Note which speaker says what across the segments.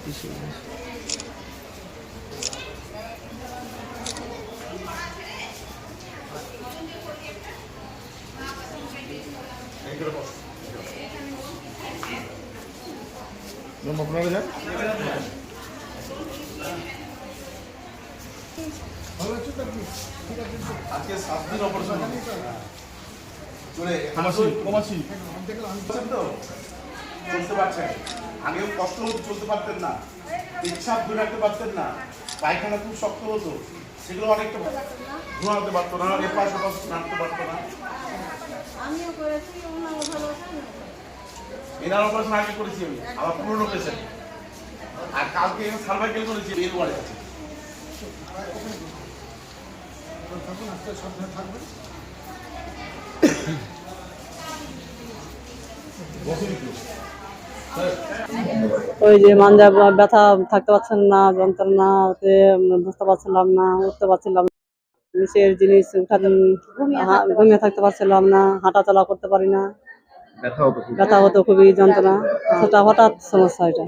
Speaker 1: কিছু আপনারা
Speaker 2: আজকে সাত দিন অপারেশন
Speaker 1: কমাসি। কমাসি।
Speaker 2: আছেন তো চলতে পারছেন আগেও কষ্ট হতো চলতে পারতেন না। ইচ্ছা ধরে রাখতে পারতেন না। পায়খানা খুব শক্ত হতো। সেগুলো অনেকটা ঘুমাতে পারতো না এপাশ ওপাশ নাড়তে পারতো না। এনার অপারেশন আগে করেছি আমি আমার পুরনো পেশেন্ট আর কালকে সার্ভাইকেল করেছি এর ওয়ার্ডে আছে
Speaker 3: ওই যে মাঞ্জা ব্যথা থাকতে পারছেন না যন্ত্রণাতে বুঝতে পারছিলাম না উঠতে পারছিলাম না। নিচের জিনিস উঠাতে ঘুমিয়ে থাকতে পারছিলাম না হাঁটা চলা করতে পারি না।
Speaker 1: ব্যথা হতো খুব
Speaker 3: ব্যথা হতো খুবই যন্ত্রণা। সেটা হঠাৎ সমস্যা এটা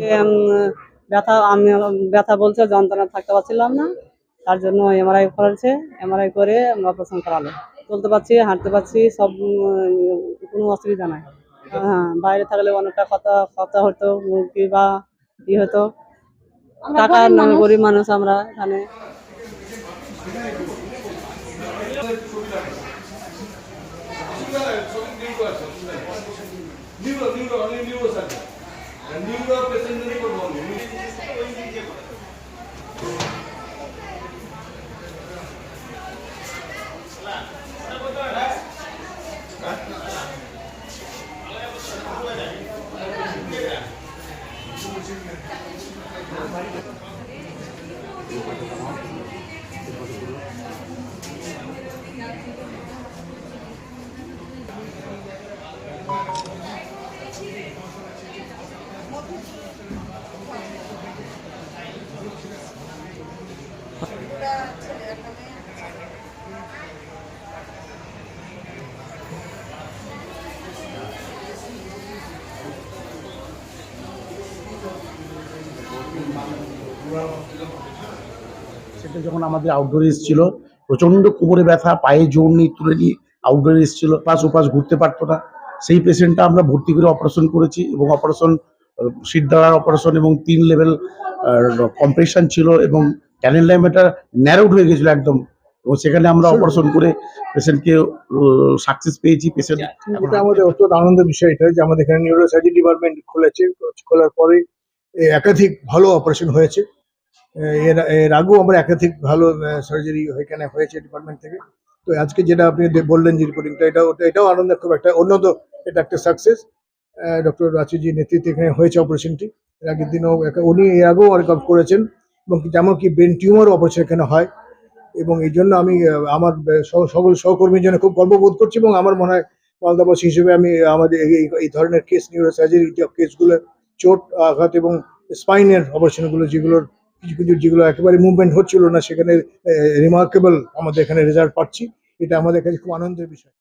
Speaker 3: ব্যথা আমি ব্যথা বলছে যন্ত্রণা থাকতে পারছিলাম না। তার জন্য এমআরআই করেছে। এমআরআই করে অপারেশন করালো চলতে পারছি হাঁটতে পারছি সব উম, কোনো অসুবিধা নাই। হ্যাঁ বাইরে থাকলে অনেকটা কথা কথা হতো মুরগি বা ই হতো। টাকা গরিব মানুষ আমরা এখানে।
Speaker 4: どこかな সেটা যখন আমাদের আউটডোরে এসেছিল প্রচণ্ড কোমরে ব্যথা পায়ে জোর নিয়ে তুলে নিয়ে আউটডোরে এসেছিল পাশ ওপাশ ঘুরতে পারতো না। সেই পেশেন্টটা আমরা ভর্তি করে অপারেশন করেছি এবং অপারেশন সিট দ্বারার অপারেশন এবং তিন লেভেল কম্প্রেশন ছিল এবং ক্যানেল ডায়ামিটার ন্যারোড হয়ে গেছিল একদম। এবং সেখানে আমরা অপারেশন করে পেশেন্টকে সাকসেস পেয়েছি। পেশেন্ট
Speaker 5: এটা আমাদের অত্যন্ত আনন্দের বিষয় এটা যে আমাদের এখানে নিউরোসার্জি ডিপার্টমেন্ট খুলেছে খোলার পরে একাধিক ভালো অপারেশন হয়েছে। এর এর আগেও আমরা একাধিক ভালো সার্জারি এখানে হয়েছে ডিপার্টমেন্ট থেকে। তো আজকে যেটা আপনি বললেন যে রিপোর্টিংটা এটা ওটা- এটাও আনন্দের খুব একটা। উন্নত এটা একটা সাকসেস ডক্টর রাচুজির নেতৃত্বে এখানে হয়েছে অপারেশনটি এর আগের দিনও উনি এর আগেও অনেক করেছেন, এবং যেমন কি ব্রেন টিউমার অপারেশন এখানে হয়। এবং এই জন্য আমি আমার সকল সহকর্মীর জন্য খুব গর্ববোধ করছি, এবং আমার মনে হয় মালদাবাসী হিসেবে আমি আমাদের এই- ধরনের কেস নিউরো নিউরোসার্জারি কেসগুলো চোট, আঘাত এবং স্পাইনের অপারেশনগুলো যেগুলোর কিছু কিছু যেগুলো একেবারে মুভমেন্ট হচ্ছিল না, সেখানে রিমার্কেবল আমাদের এখানে রেজাল্ট পাচ্ছি। এটা আমাদের কাছে খুব আনন্দের বিষয়।